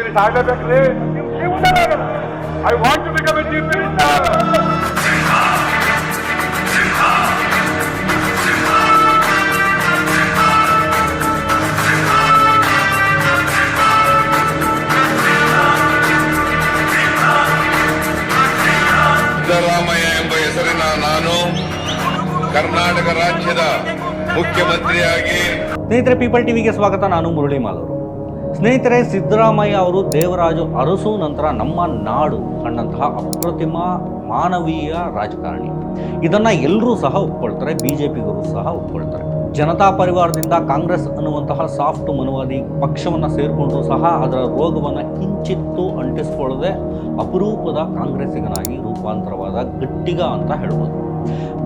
Minister ಆಗಲೇಬೇಕ್ರಿ I want to become a chief minister Siddaramaiah ಎಂಬ ಹೆಸರಿನ ನಾನು ಕರ್ನಾಟಕ ರಾಜ್ಯದ ಮುಖ್ಯಮಂತ್ರಿಯಾಗಿ ಸ್ನೇಹಿತರೆ ಪೀಪಲ್ ಟಿವಿಗೆ ಸ್ವಾಗತ. ನಾನು ಮುರಳಿ ಮಾಲೂರು ಸ್ನೇಹಿತರೆ, ಸಿದ್ದರಾಮಯ್ಯ ಅವರು ದೇವರಾಜು ಅರಸು, ನಂತರ ನಮ್ಮ ನಾಡು ಕಂಡಂತಹ ಅಪ್ರತಿಮ ಮಾನವೀಯ ರಾಜಕಾರಣಿ. ಇದನ್ನ ಎಲ್ಲರೂ ಸಹ ಒಪ್ಕೊಳ್ತಾರೆ, ಬಿಜೆಪಿಗರು ಸಹ ಒಪ್ಕೊಳ್ತಾರೆ. ಜನತಾ ಪರಿವಾರದಿಂದ ಕಾಂಗ್ರೆಸ್ ಅನ್ನುವಂತಹ ಸಾಫ್ಟ್ ಮನುವಾದಿ ಪಕ್ಷವನ್ನು ಸೇರಿಕೊಂಡು ಸಹ ಅದರ ರೋಗವನ್ನು ಕಿಂಚಿತ್ತು ಅಂಟಿಸ್ಕೊಳ್ಳದೆ ಅಪರೂಪದ ಕಾಂಗ್ರೆಸ್ಸಿಗನಾಗಿ ರೂಪಾಂತರವಾದ ಗಟ್ಟಿಗ ಅಂತ ಹೇಳ್ಬೋದು.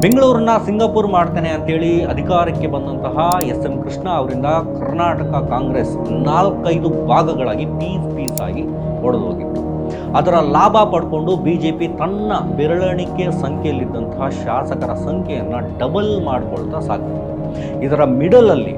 ಬೆಂಗಳೂರನ್ನ ಸಿಂಗಾಪುರ್ ಮಾಡ್ತೇನೆ ಅಂತೇಳಿ ಅಧಿಕಾರಕ್ಕೆ ಬಂದಂತಹ ಎಸ್ ಎಂ ಕೃಷ್ಣ ಅವರಿಂದ ಕರ್ನಾಟಕ ಕಾಂಗ್ರೆಸ್ ನಾಲ್ಕೈದು ಭಾಗಗಳಾಗಿ ಪೀಸ್ ಪೀಸ್ ಆಗಿ ಒಡೆದು ಹೋಗಿತ್ತು. ಅದರ ಲಾಭ ಪಡ್ಕೊಂಡು ಬಿ ಜೆ ಪಿ ತನ್ನ ಬೆರಳೆಣಿಕೆ ಸಂಖ್ಯೆಯಲ್ಲಿದ್ದಂತಹ ಶಾಸಕರ ಸಂಖ್ಯೆಯನ್ನು ಡಬಲ್ ಮಾಡಿಕೊಳ್ತಾ ಸಾಕು ಇದರ ಮಿಡಲಲ್ಲಿ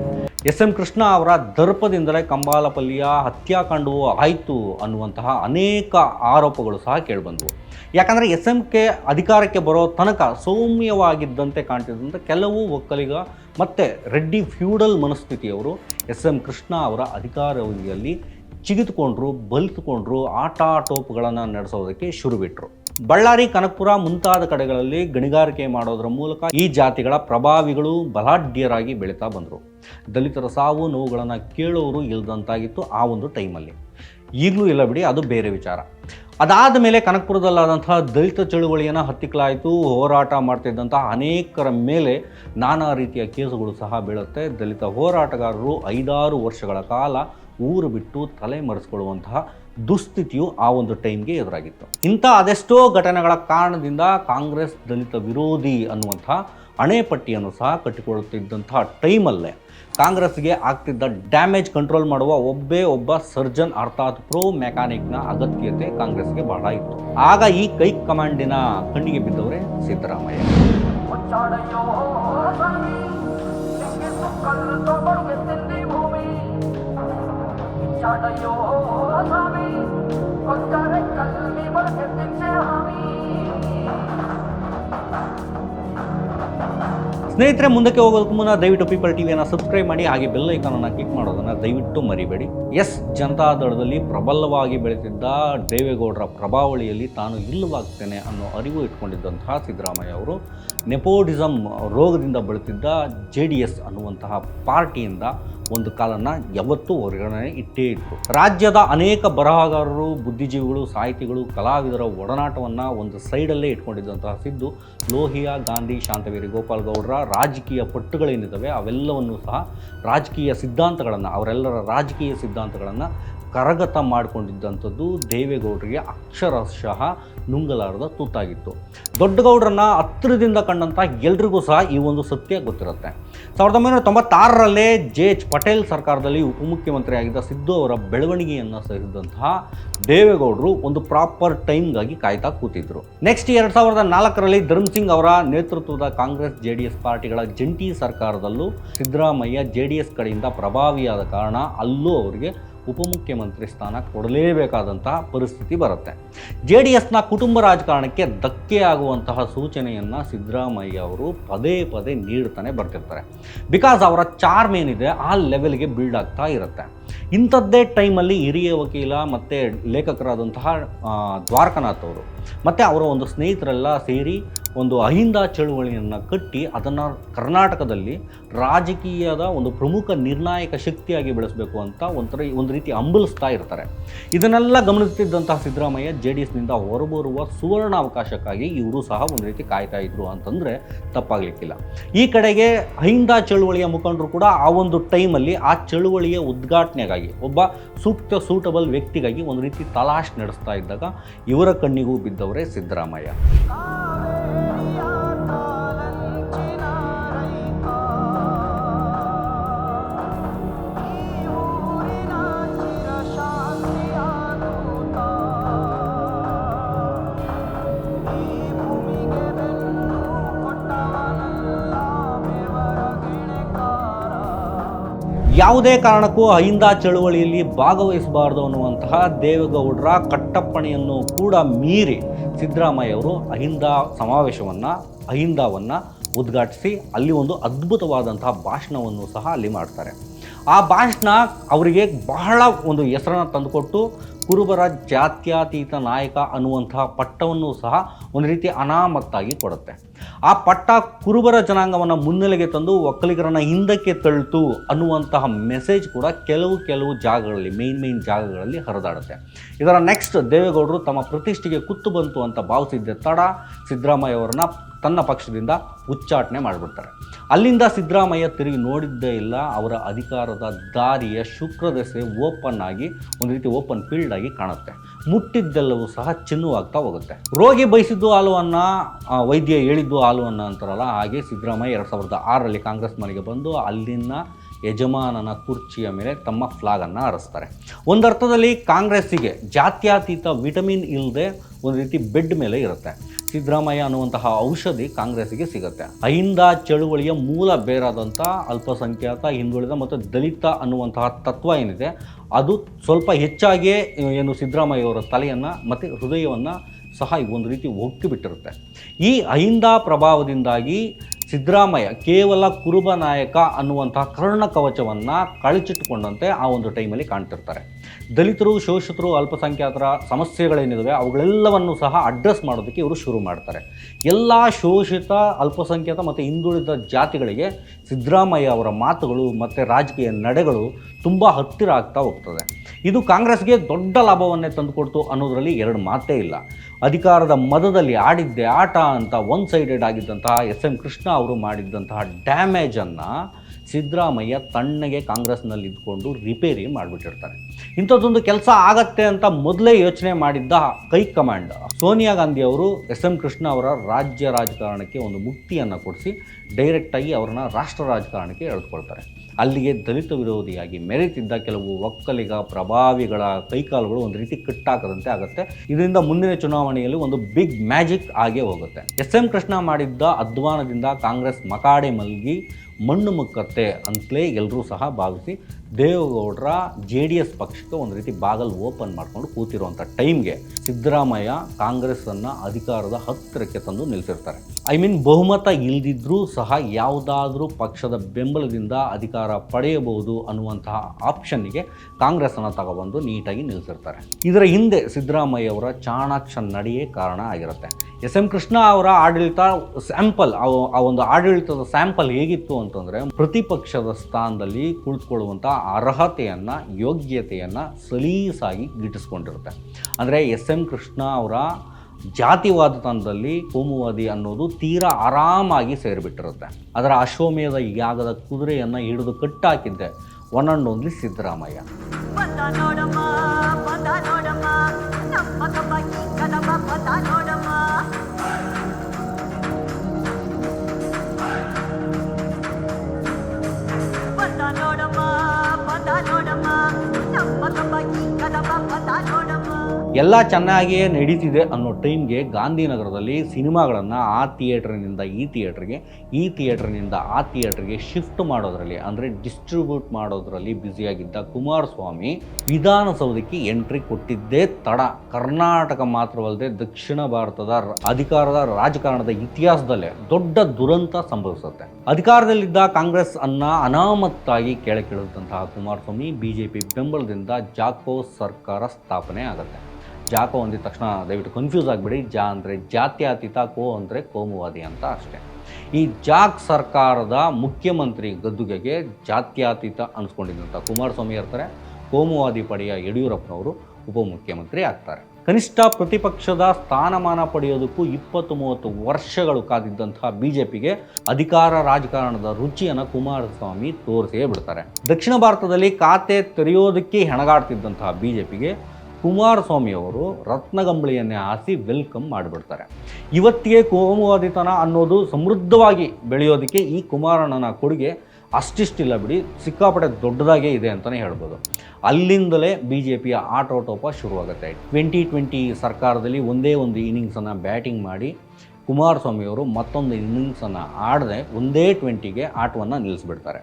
ಎಸ್ ಎಂ ಕೃಷ್ಣ ಅವರ ದರ್ಪದಿಂದಲೇ ಕಂಬಾಲಪಲ್ಲಿಯ ಹತ್ಯಾಕಾಂಡವು ಆಯಿತು ಅನ್ನುವಂತಹ ಅನೇಕ ಆರೋಪಗಳು ಸಹ ಕೇಳಿಬಂದವು. ಯಾಕಂದರೆ ಎಸ್ ಎಂ ಕೆ ಅಧಿಕಾರಕ್ಕೆ ಬರೋ ತನಕ ಸೌಮ್ಯವಾಗಿದ್ದಂತೆ ಕಾಣ್ತಿದ್ದಂಥ ಕೆಲವು ಒಕ್ಕಲಿಗ ಮತ್ತು ರೆಡ್ಡಿ ಫ್ಯೂಡಲ್ ಮನಸ್ಥಿತಿಯವರು ಎಸ್ ಎಂ ಕೃಷ್ಣ ಅವರ ಅಧಿಕಾರವಧಿಯಲ್ಲಿ ಚಿಗಿದುಕೊಂಡ್ರು, ಬಲಿತುಕೊಂಡ್ರು, ಆಟ ನಡೆಸೋದಕ್ಕೆ ಶುರು ಬಿಟ್ಟರು ಬಳ್ಳಾರಿ, ಕನಕಪುರ ಮುಂತಾದ ಕಡೆಗಳಲ್ಲಿ ಗಣಿಗಾರಿಕೆ ಮಾಡೋದರ ಮೂಲಕ ಈ ಜಾತಿಗಳ ಪ್ರಭಾವಿಗಳು ಬಲಾಢ್ಯರಾಗಿ ಬೆಳೀತಾ ಬಂದರು. ದಲಿತರ ಸಾವು ನೋವುಗಳನ್ನು ಕೇಳೋರು ಇಲ್ಲದಂತಾಗಿತ್ತು ಆ ಒಂದು ಟೈಮಲ್ಲಿ. ಈಗಲೂ ಇಲ್ಲ ಬಿಡಿ, ಅದು ಬೇರೆ ವಿಚಾರ. ಅದಾದ ಮೇಲೆ ಕನಕಪುರದಲ್ಲಾದಂತಹ ದಲಿತ ಚಳುವಳಿಯನ್ನು ಹತ್ತಿಕ್ಕಲಾಯಿತು. ಹೋರಾಟ ಮಾಡ್ತಿದ್ದಂಥ ಅನೇಕರ ಮೇಲೆ ನಾನಾ ರೀತಿಯ ಕೇಸುಗಳು ಸಹ ಬೀಳುತ್ತೆ. ದಲಿತ ಹೋರಾಟಗಾರರು ಐದಾರು ವರ್ಷಗಳ ಕಾಲ ಊರು ಬಿಟ್ಟು ತಲೆ ಮರೆಸ್ಕೊಳ್ಳುವಂತಹ ದುಸ್ಥಿತಿಯು ಆ ಒಂದು ಟೈಮ್ಗೆ ಎದುರಾಗಿತ್ತು. ಇಂಥ ಅದೆಷ್ಟೋ ಘಟನೆಗಳ ಕಾರಣದಿಂದ ಕಾಂಗ್ರೆಸ್ ದಲಿತ ವಿರೋಧಿ ಅನ್ನುವಂಥ ಅಣೆಪಟ್ಟಿಯನ್ನು ಸಹ ಕಟ್ಟಿಕೊಳ್ಳುತ್ತಿದ್ದಂಥ ಟೈಮಲ್ಲೇ ಕಾಂಗ್ರೆಸ್ಗೆ ಆಗ್ತಿದ್ದ ಡ್ಯಾಮೇಜ್ ಕಂಟ್ರೋಲ್ ಮಾಡುವ ಒಬ್ಬೇ ಒಬ್ಬ ಸರ್ಜನ್ ಅರ್ಥಾತ್ ಪ್ರೋ ಮೆಕ್ಯಾನಿಕ್ನ ಅಗತ್ಯತೆ ಕಾಂಗ್ರೆಸ್ಗೆ ಬಹಳ ಇತ್ತು. ಆಗ ಈ ಕೈ ಕಮಾಂಡಿನ ಕಣ್ಣಿಗೆ ಬಿದ್ದವರೇ ಸಿದ್ದರಾಮಯ್ಯ. ಸ್ನೇಹಿತರೆ, ಮುಂದಕ್ಕೆ ಹೋಗೋದಕ್ಕೂ ಮುನ್ನ ದಯವಿಟ್ಟು ಪೀಪಲ್ ಟಿವಿಯನ್ನು ಸಬ್ಸ್ಕ್ರೈಬ್ ಮಾಡಿ, ಹಾಗೆ ಬೆಲ್ ಐಕಾನನ್ನು ಕ್ಲಿಕ್ ಮಾಡೋದನ್ನು ದಯವಿಟ್ಟು ಮರಿಬೇಡಿ. ಎಸ್ ಜನತಾದಳದಲ್ಲಿ ಪ್ರಬಲವಾಗಿ ಬೆಳೆದಿದ್ದ ದೇವೇಗೌಡರ ಪ್ರಭಾವಳಿಯಲ್ಲಿ ತಾನು ಇಲ್ಲವಾಗ್ತೇನೆ ಅನ್ನೋ ಅರಿವು ಇಟ್ಕೊಂಡಿದ್ದಂತಹ ಸಿದ್ದರಾಮಯ್ಯ ಅವರು ನೆಪೋಟಿಸಮ್ ರೋಗದಿಂದ ಬಳಲ್ತಿದ್ದ ಜೆ ಡಿ ಎಸ್ ಅನ್ನುವಂತಹ ಪಾರ್ಟಿಯಿಂದ ಒಂದು ಕಾಲನ್ನು ಯಾವತ್ತೂ ಹೊರಗಡೆ ಇಟ್ಟೇ ಇತ್ತು ರಾಜ್ಯದ ಅನೇಕ ಬರಹಗಾರರು, ಬುದ್ಧಿಜೀವಿಗಳು, ಸಾಹಿತಿಗಳು, ಕಲಾವಿದರ ಒಡನಾಟವನ್ನು ಒಂದು ಸೈಡಲ್ಲೇ ಇಟ್ಕೊಂಡಿದ್ದಂತಹ ಸಿದ್ದು, ಲೋಹಿಯಾ, ಗಾಂಧಿ, ಶಾಂತವೀರಿ, ಗೋಪಾಲ್ ಗೌಡರ, ರಾಜಕೀಯ ಪಟ್ಟುಗಳೇನಿದ್ದಾವೆ, ಅವೆಲ್ಲವನ್ನು ಸಹ ರಾಜಕೀಯ ಸಿದ್ಧಾಂತಗಳನ್ನು, ಅವರೆಲ್ಲರ ರಾಜಕೀಯ ಸಿದ್ಧಾಂತಗಳನ್ನು ಕರಗತ ಮಾಡಿಕೊಂಡಿದ್ದಂಥದ್ದು ದೇವೇಗೌಡರಿಗೆ ಅಕ್ಷರಶಃ ನುಂಗಲಾರದ ತುತ್ತಾಗಿತ್ತು. ದೊಡ್ಡಗೌಡರನ್ನ ಹತ್ತಿರದಿಂದ ಕಂಡಂಥ ಎಲ್ರಿಗೂ ಸಹ ಈ ಒಂದು ಸತ್ಯ ಗೊತ್ತಿರುತ್ತೆ. ಸಾವಿರದ ಒಂಬೈನೂರ ತೊಂಬತ್ತಾರರಲ್ಲೇ ಜೆ ಎಚ್ ಪಟೇಲ್ ಸರ್ಕಾರದಲ್ಲಿ ಉಪಮುಖ್ಯಮಂತ್ರಿಯಾಗಿದ್ದ ಸಿದ್ದು ಅವರ ಬೆಳವಣಿಗೆಯನ್ನು ಸಹಿಸಿದಂತಹ ದೇವೇಗೌಡರು ಒಂದು ಪ್ರಾಪರ್ ಟೈಮ್ಗಾಗಿ ಕಾಯ್ತಾ ಕೂತಿದ್ರು. ನೆಕ್ಸ್ಟ್ ಎರಡು ಸಾವಿರದ ನಾಲ್ಕರಲ್ಲಿ ಧರ್ಮ್ ಸಿಂಗ್ ಅವರ ನೇತೃತ್ವದ ಕಾಂಗ್ರೆಸ್ ಜೆ ಡಿ ಎಸ್ ಪಾರ್ಟಿಗಳ ಜಂಟಿ ಸರ್ಕಾರದಲ್ಲೂ ಸಿದ್ದರಾಮಯ್ಯ ಜೆ ಡಿ ಎಸ್ ಕಡೆಯಿಂದ ಪ್ರಭಾವಿಯಾದ ಕಾರಣ ಅಲ್ಲೂ ಅವರಿಗೆ ಉಪಮುಖ್ಯಮಂತ್ರಿ ಸ್ಥಾನ ಕೊಡಲೇಬೇಕಾದಂತಹ ಪರಿಸ್ಥಿತಿ ಬರುತ್ತೆ. ಜೆ ಡಿ ಎಸ್ನ ಕುಟುಂಬ ರಾಜಕಾರಣಕ್ಕೆ ಧಕ್ಕೆ ಆಗುವಂತಹ ಸೂಚನೆಯನ್ನು ಸಿದ್ದರಾಮಯ್ಯ ಅವರು ಪದೇ ಪದೇ ನೀಡ್ತಾನೆ ಬರ್ತಿರ್ತಾರೆ. ಬಿಕಾಸ್ ಅವರ ಚಾರ್ಮ್ ಏನಿದೆ ಆ ಲೆವೆಲ್ಗೆ ಬಿಲ್ಡ್ ಆಗ್ತಾ ಇರುತ್ತೆ. ಇಂಥದ್ದೇ ಟೈಮಲ್ಲಿ ಹಿರಿಯ ವಕೀಲ ಮತ್ತು ಲೇಖಕರಾದಂತಹ ದ್ವಾರಕನಾಥ್ ಅವರು ಮತ್ತು ಅವರ ಒಂದು ಸ್ನೇಹಿತರೆಲ್ಲ ಸೇರಿ ಒಂದು ಅಹಿಂದ ಚಳುವಳಿಯನ್ನು ಕಟ್ಟಿ ಅದನ್ನು ಕರ್ನಾಟಕದಲ್ಲಿ ರಾಜಕೀಯದ ಒಂದು ಪ್ರಮುಖ ನಿರ್ಣಾಯಕ ಶಕ್ತಿಯಾಗಿ ಬೆಳೆಸಬೇಕು ಅಂತ ಒಂಥರ ಒಂದು ರೀತಿ ಅಂಬಲಿಸ್ತಾ ಇರ್ತಾರೆ. ಇದನ್ನೆಲ್ಲ ಗಮನಿಸುತ್ತಿದ್ದಂತಹ ಸಿದ್ದರಾಮಯ್ಯ ಜೆ ಡಿ ಎಸ್ನಿಂದ ಹೊರಬರುವ ಸುವರ್ಣ ಅವಕಾಶಕ್ಕಾಗಿ ಇವರು ಸಹ ಒಂದು ರೀತಿ ಕಾಯ್ತಾ ಇದ್ರು ಅಂತಂದರೆ ತಪ್ಪಾಗಲಿಕ್ಕಿಲ್ಲ. ಈ ಕಡೆಗೆ ಅಹಿಂದ ಚಳುವಳಿಯ ಮುಖಂಡರು ಕೂಡ ಆ ಒಂದು ಟೈಮಲ್ಲಿ ಆ ಚಳುವಳಿಯ ಉದ್ಘಾಟನೆಗಾಗಿ ಒಬ್ಬ ಸೂಕ್ತ ಸೂಟಬಲ್ ವ್ಯಕ್ತಿಗಾಗಿ ಒಂದು ರೀತಿ ತಲಾಶ್ ನಡೆಸ್ತಾ ಇದ್ದಾಗ ಇವರ ಕಣ್ಣಿಗೂ ಬಿದ್ದವರೇ ಸಿದ್ದರಾಮಯ್ಯ. ಯಾವುದೇ ಕಾರಣಕ್ಕೂ ಅಹಿಂದ ಚಳುವಳಿಯಲ್ಲಿ ಭಾಗವಹಿಸಬಾರದು ಅನ್ನುವಂತಹ ದೇವೇಗೌಡರ ಕಟ್ಟಪ್ಪಣೆಯನ್ನು ಕೂಡ ಮೀರಿ ಸಿದ್ದರಾಮಯ್ಯ ಅವರು ಅಹಿಂದ ಸಮಾವೇಶವನ್ನು, ಅಹಿಂದವನ್ನು ಉದ್ಘಾಟಿಸಿ ಅಲ್ಲಿ ಒಂದು ಅದ್ಭುತವಾದಂತಹ ಭಾಷಣವನ್ನು ಸಹ ಅಲ್ಲಿ ಮಾಡ್ತಾರೆ. ಆ ಭಾಷಣ ಅವರಿಗೆ ಬಹಳ ಒಂದು ಹೆಸರನ್ನು ತಂದುಕೊಟ್ಟು ಕುರುಬರ ಜಾತ್ಯತೀತ ನಾಯಕ ಅನ್ನುವಂತಹ ಪಟ್ಟವನ್ನು ಸಹ ಒಂದು ರೀತಿ ಅನಾಮತ್ತಾಗಿ ಕೊಡುತ್ತೆ. ಆ ಪಟ್ಟ ಕುರುಬರ ಜನಾಂಗವನ್ನು ಮುನ್ನೆಲೆಗೆ ತಂದು ಒಕ್ಕಲಿಗರನ್ನ ಹಿಂದಕ್ಕೆ ತಳ್ಳಿತು ಅನ್ನುವಂತಹ ಮೆಸೇಜ್ ಕೂಡ ಕೆಲವು ಕೆಲವು ಜಾಗಗಳಲ್ಲಿ ಮೇನ್ ಮೇನ್ ಜಾಗಗಳಲ್ಲಿ ಹರಿದಾಡುತ್ತೆ. ಇದರ ನೆಕ್ಸ್ಟ್ ದೇವೇಗೌಡರು ತಮ್ಮ ಪ್ರತಿಷ್ಠೆಗೆ ಕುತ್ತು ಬಂತು ಅಂತ ಭಾವಿಸಿದ್ದೆ ತಡ ಸಿದ್ದರಾಮಯ್ಯ ಅವರನ್ನ ತನ್ನ ಪಕ್ಷದಿಂದ ಉಚ್ಚಾಟನೆ ಮಾಡಿಬಿಡ್ತಾರೆ. ಅಲ್ಲಿಂದ ಸಿದ್ದರಾಮಯ್ಯ ತಿರುಗಿ ನೋಡಿದ್ದೇ ಇಲ್ಲ. ಅವರ ಅಧಿಕಾರದ ದಾರಿಯ ಶುಕ್ರದಸೆ ಓಪನ್ ಆಗಿ, ಒಂದು ರೀತಿ ಓಪನ್ ಫೀಲ್ಡ್ ಆಗಿ ಕಾಣುತ್ತೆ. ಮುಟ್ಟಿದ್ದೆಲ್ಲವೂ ಸಹ ಚಿನ್ನುವಾಗ್ತಾ ಹೋಗುತ್ತೆ. ರೋಗಿ ಬಯಸಿದ್ದು ಹಾಲುವನ್ನ ವೈದ್ಯ ಹೇಳಿದ್ದು ಹಾಲುವನ್ನ ಅಂತಾರಲ್ಲ, ಹಾಗೆ ಸಿದ್ದರಾಮಯ್ಯ ಎರಡು ಸಾವಿರದ ಆರರಲ್ಲಿ ಕಾಂಗ್ರೆಸ್ ಮನೆಗೆ ಬಂದು ಅಲ್ಲಿನ ಯಜಮಾನನ ಕುರ್ಚಿಯ ಮೇಲೆ ತಮ್ಮ ಫ್ಲಾಗನ್ನು ಹಾರಿಸ್ತಾರೆ. ಒಂದರ್ಥದಲ್ಲಿ ಕಾಂಗ್ರೆಸ್ಸಿಗೆ ಜಾತ್ಯಾತೀತ ವಿಟಮಿನ್ ಇಲ್ಲದೆ ಒಂದು ರೀತಿ ಬೆಡ್ ಮೇಲೆ ಇರುತ್ತೆ. ಸಿದ್ದರಾಮಯ್ಯ ಅನ್ನುವಂತಹ ಔಷಧಿ ಕಾಂಗ್ರೆಸ್ಗೆ ಸಿಗುತ್ತೆ. ಅಹಿಂದ ಚಳುವಳಿಯ ಮೂಲ ಬೇರಾದಂಥ ಅಲ್ಪಸಂಖ್ಯಾತ ಹಿಂದುಳಿದ ಮತ್ತು ದಲಿತ ಅನ್ನುವಂತಹ ತತ್ವ ಏನಿದೆ, ಅದು ಸ್ವಲ್ಪ ಹೆಚ್ಚಾಗಿಯೇ ಏನು ಸಿದ್ದರಾಮಯ್ಯ ಅವರ ತಲೆಯನ್ನು ಮತ್ತು ಹೃದಯವನ್ನು ಸಹ ಒಂದು ರೀತಿ ಒಕ್ಕಿಬಿಟ್ಟಿರುತ್ತೆ ಈ ಅಹಿಂದ ಪ್ರಭಾವದಿಂದಾಗಿ ಸಿದ್ದರಾಮಯ್ಯ ಕೇವಲ ಕುರುಬ ನಾಯಕ ಅನ್ನುವಂತಹ ಕರ್ಣ ಕವಚವನ್ನು ಕಳಚಿಟ್ಟುಕೊಂಡಂತೆ ಆ ಒಂದು ಟೈಮಲ್ಲಿ ಕಾಣ್ತಿರ್ತಾರೆ. ದಲಿತರು, ಶೋಷಿತರು, ಅಲ್ಪಸಂಖ್ಯಾತರ ಸಮಸ್ಯೆಗಳೇನಿದಾವೆ, ಅವುಗಳೆಲ್ಲವನ್ನು ಸಹ ಅಡ್ರೆಸ್ ಮಾಡೋದಕ್ಕೆ ಇವರು ಶುರು ಮಾಡ್ತಾರೆ. ಎಲ್ಲ ಶೋಷಿತ, ಅಲ್ಪಸಂಖ್ಯಾತ ಮತ್ತು ಹಿಂದುಳಿದ ಜಾತಿಗಳಿಗೆ ಸಿದ್ದರಾಮಯ್ಯ ಅವರ ಮಾತುಗಳು ಮತ್ತು ರಾಜಕೀಯ ನಡೆಗಳು ತುಂಬ ಹತ್ತಿರ ಆಗ್ತಾ ಹೋಗ್ತದೆ. ಇದು ಕಾಂಗ್ರೆಸ್ಗೆ ದೊಡ್ಡ ಲಾಭವನ್ನೇ ತಂದುಕೊಡ್ತು ಅನ್ನೋದರಲ್ಲಿ ಎರಡು ಮಾತೇ ಇಲ್ಲ. ಅಧಿಕಾರದ ಮದದಲ್ಲಿ ಆಡಿದ್ದೆ ಆಟ ಅಂತ ಒನ್ ಸೈಡೆಡ್ ಆಗಿದ್ದಂತಹ ಎಸ್ ಎಂ ಕೃಷ್ಣ ಅವರು ಮಾಡಿದ್ದಂತಹ ಡ್ಯಾಮೇಜನ್ನು ಸಿದ್ದರಾಮಯ್ಯ ತಣ್ಣಗೆ ಕಾಂಗ್ರೆಸ್ನಲ್ಲಿ ಇದ್ಕೊಂಡು ರಿಪೇರಿ ಮಾಡಿಬಿಟ್ಟಿರ್ತಾರೆ. ಇಂಥದ್ದೊಂದು ಕೆಲಸ ಆಗತ್ತೆ ಅಂತ ಮೊದಲೇ ಯೋಚನೆ ಮಾಡಿದ್ದ ಕೈ ಕಮಾಂಡ್ ಸೋನಿಯಾ ಗಾಂಧಿ ಅವರು ಎಸ್ ಎಂ ಕೃಷ್ಣ ಅವರ ರಾಜ್ಯ ರಾಜಕಾರಣಕ್ಕೆ ಒಂದು ಮುಕ್ತಿಯನ್ನು ಕೊಡಿಸಿ ಡೈರೆಕ್ಟಾಗಿ ಅವರನ್ನ ರಾಷ್ಟ್ರ ರಾಜಕಾರಣಕ್ಕೆ ಎಳೆದುಕೊಳ್ತಾರೆ. ಅಲ್ಲಿಗೆ ದಲಿತ ವಿರೋಧಿಯಾಗಿ ಮೆರೆತಿದ್ದ ಕೆಲವು ಒಕ್ಕಲಿಗ ಪ್ರಭಾವಿಗಳ ಕೈಕಾಲುಗಳು ಒಂದು ರೀತಿ ಕಟ್ಟಾಕದಂತೆ ಆಗುತ್ತೆ. ಇದರಿಂದ ಮುಂದಿನ ಚುನಾವಣೆಯಲ್ಲಿ ಒಂದು ಬಿಗ್ ಮ್ಯಾಜಿಕ್ ಆಗೇ ಹೋಗುತ್ತೆ. ಎಸ್ ಎಂ ಕೃಷ್ಣ ಮಾಡಿದ್ದ ಅಧ್ವಾನದಿಂದ ಕಾಂಗ್ರೆಸ್ ಮಕಾಡೆ ಮಲ್ಗಿ ಮಣ್ಣು ಮುಕ್ಕತ್ತೆ ಅಂತಲೇ ಎಲ್ಲರೂ ಸಹ ಭಾವಿಸಿ ದೇವೇಗೌಡರ ಜೆ ಡಿ ಎಸ್ ಪಕ್ಷಕ್ಕೆ ಒಂದು ರೀತಿ ಬಾಗಲ್ ಓಪನ್ ಮಾಡಿಕೊಂಡು ಕೂತಿರುವಂಥ ಟೈಮ್ಗೆ ಸಿದ್ದರಾಮಯ್ಯ ಕಾಂಗ್ರೆಸ್ಸನ್ನು ಅಧಿಕಾರದ ಹತ್ತಿರಕ್ಕೆ ತಂದು ನಿಲ್ಲಿಸಿರ್ತಾರೆ ಐ ಮೀನ್ ಬಹುಮತ ಇಲ್ಲದಿದ್ದರೂ ಸಹ ಯಾವುದಾದ್ರೂ ಪಕ್ಷದ ಬೆಂಬಲದಿಂದ ಅಧಿಕಾರ ಪಡೆಯಬಹುದು ಅನ್ನುವಂತಹ ಆಪ್ಷನ್ನಿಗೆ ಕಾಂಗ್ರೆಸ್ಸನ್ನು ತಗೊಬಂದು ನೀಟಾಗಿ ನಿಲ್ಲಿಸಿರ್ತಾರೆ ಇದರ ಹಿಂದೆ ಸಿದ್ದರಾಮಯ್ಯ ಅವರ ಚಾಣಾಕ್ಷ ನಡೆಯೇ ಕಾರಣ ಆಗಿರುತ್ತೆ. ಎಸ್ ಎಂ ಕೃಷ್ಣ ಅವರ ಆಡಳಿತ ಸ್ಯಾಂಪಲ್ ಆ ಒಂದು ಆಡಳಿತದ ಸ್ಯಾಂಪಲ್ ಹೇಗಿತ್ತು ಅಂತಂದರೆ ಪ್ರತಿಪಕ್ಷದ ಸ್ಥಾನದಲ್ಲಿ ಕುಳಿತುಕೊಳ್ಳುವಂಥ ಅರ್ಹತೆಯನ್ನು, ಯೋಗ್ಯತೆಯನ್ನು ಸಲೀಸಾಗಿ ಗಿಟ್ಟಿಸ್ಕೊಂಡಿರುತ್ತೆ. ಅಂದರೆ ಎಸ್ ಎಂ ಕೃಷ್ಣ ಅವರ ಜಾತಿವಾದತನದಲ್ಲಿ ಕೋಮುವಾದಿ ಅನ್ನೋದು ತೀರ ಆರಾಮಾಗಿ ಸೇರಿಬಿಟ್ಟಿರುತ್ತೆ. ಅದರ ಅಶ್ವಮೇಧ ಯಾಗದ ಕುದುರೆಯನ್ನು ಹಿಡಿದು ಕಟ್ಟಾಕಿದ್ದೆ ಒನ್ ಆ್ಯಂಡ್ ಓನ್ಲಿ ಸಿದ್ದರಾಮಯ್ಯ ನೋಡಮ್ಮ. ಬಂದ ನೋಡಮ್ಮ ನಮ್ಮ ಕಬ್ಬಾಕಿ ಕದಮ್ಮ ಬಂದ ನೋಡಮ್ಮ ಎಲ್ಲ ಚೆನ್ನಾಗಿಯೇ ನಡೀತಿದೆ ಅನ್ನೋ ಟೈಮ್ಗೆ ಗಾಂಧಿನಗರದಲ್ಲಿ ಸಿನಿಮಾಗಳನ್ನು ಆ ಥಿಯೇಟ್ರಿನಿಂದ ಈ ಥಿಯೇಟ್ರಿಗೆ, ಈ ಥಿಯೇಟ್ರಿನಿಂದ ಆ ಥಿಯೇಟ್ರಿಗೆ ಶಿಫ್ಟ್ ಮಾಡೋದ್ರಲ್ಲಿ, ಅಂದರೆ ಡಿಸ್ಟ್ರಿಬ್ಯೂಟ್ ಮಾಡೋದ್ರಲ್ಲಿ ಬ್ಯುಸಿಯಾಗಿದ್ದ ಕುಮಾರಸ್ವಾಮಿ ವಿಧಾನಸೌಧಕ್ಕೆ ಎಂಟ್ರಿ ಕೊಟ್ಟಿದ್ದೇ ತಡ. ಕರ್ನಾಟಕ ಮಾತ್ರವಲ್ಲದೆ ದಕ್ಷಿಣ ಭಾರತದ ಅಧಿಕಾರದ ರಾಜಕಾರಣದ ಇತಿಹಾಸದಲ್ಲೇ ದೊಡ್ಡ ದುರಂತ ಸಂಭವಿಸುತ್ತೆ. ಅಧಿಕಾರದಲ್ಲಿದ್ದ ಕಾಂಗ್ರೆಸ್ ಅನ್ನ ಅನಾಮತ್ತಾಗಿ ಕೆಳಗಿಳಿದಂತಹ ಕುಮಾರಸ್ವಾಮಿ ಬಿಜೆಪಿ ಬೆಂಬಲದಿಂದ ಜಾಕೋ ಸರ್ಕಾರ ಸ್ಥಾಪನೆ ಆಗುತ್ತೆ. ಜಾಕೋ ಅಂದಿದ ತಕ್ಷಣ ದಯವಿಟ್ಟು ಕನ್ಫ್ಯೂಸ್ ಆಗಿಬಿಡಿ. ಜಾ ಅಂದರೆ ಜಾತ್ಯಾತೀತ, ಕೋ ಅಂದರೆ ಕೋಮುವಾದಿ ಅಂತ ಅಷ್ಟೇ. ಈ ಜಾಕ್ ಸರ್ಕಾರದ ಮುಖ್ಯಮಂತ್ರಿ ಗದ್ದುಗೆಗೆ ಜಾತ್ಯಾತೀತ ಅನ್ಸ್ಕೊಂಡಿದ್ದಂಥ ಕುಮಾರಸ್ವಾಮಿ ಇರ್ತಾರೆ. ಕೋಮುವಾದಿ ಪಡೆಯ ಯಡಿಯೂರಪ್ಪನವರು ಉಪಮುಖ್ಯಮಂತ್ರಿ ಆಗ್ತಾರೆ. ಕನಿಷ್ಠ ಪ್ರತಿಪಕ್ಷದ ಸ್ಥಾನಮಾನ ಪಡೆಯೋದಕ್ಕೂ ಇಪ್ಪತ್ತು ಮೂವತ್ತು ವರ್ಷಗಳು ಕಾದಿದ್ದಂತಹ ಬಿ ಜೆ ಪಿಗೆ ಅಧಿಕಾರ ರಾಜಕಾರಣದ ರುಚಿಯನ್ನು ಕುಮಾರಸ್ವಾಮಿ ತೋರಿಸೇ ಬಿಡ್ತಾರೆ. ದಕ್ಷಿಣ ಭಾರತದಲ್ಲಿ ಖಾತೆ ತೆರೆಯೋದಕ್ಕೆ ಹೆಣಗಾಡ್ತಿದ್ದಂತಹ ಬಿ ಜೆ ಪಿಗೆ ಕುಮಾರಸ್ವಾಮಿ ಅವರು ರತ್ನಗಂಬಳಿಯನ್ನೇ ಹಾಸಿ ವೆಲ್ಕಮ್ ಮಾಡಿಬಿಡ್ತಾರೆ. ಇವತ್ತಿಗೆ ಕೋಮುವಾದಿತನ ಅನ್ನೋದು ಸಮೃದ್ಧವಾಗಿ ಬೆಳೆಯೋದಕ್ಕೆ ಈ ಕುಮಾರಣ್ಣನ ಕೊಡುಗೆ ಅಷ್ಟಿಷ್ಟಿಲ್ಲ ಬಿಡಿ, ಸಿಕ್ಕಾಪಟ್ಟೆ ದೊಡ್ಡದಾಗೇ ಇದೆ ಅಂತಲೇ ಹೇಳ್ಬೋದು. ಅಲ್ಲಿಂದಲೇ ಬಿ ಜೆ ಪಿಯ ಆಟೋಟೋಪ ಶುರುವಾಗುತ್ತೆ. ಟ್ವೆಂಟಿ ಟ್ವೆಂಟಿ ಸರ್ಕಾರದಲ್ಲಿ ಒಂದೇ ಒಂದು ಇನ್ನಿಂಗ್ಸನ್ನು ಬ್ಯಾಟಿಂಗ್ ಮಾಡಿ ಕುಮಾರಸ್ವಾಮಿಯವರು ಮತ್ತೊಂದು ಇನ್ನಿಂಗ್ಸನ್ನು ಆಡದೆ ಒಂದೇ ಟ್ವೆಂಟಿಗೆ ಆಟವನ್ನು ನಿಲ್ಲಿಸ್ಬಿಡ್ತಾರೆ.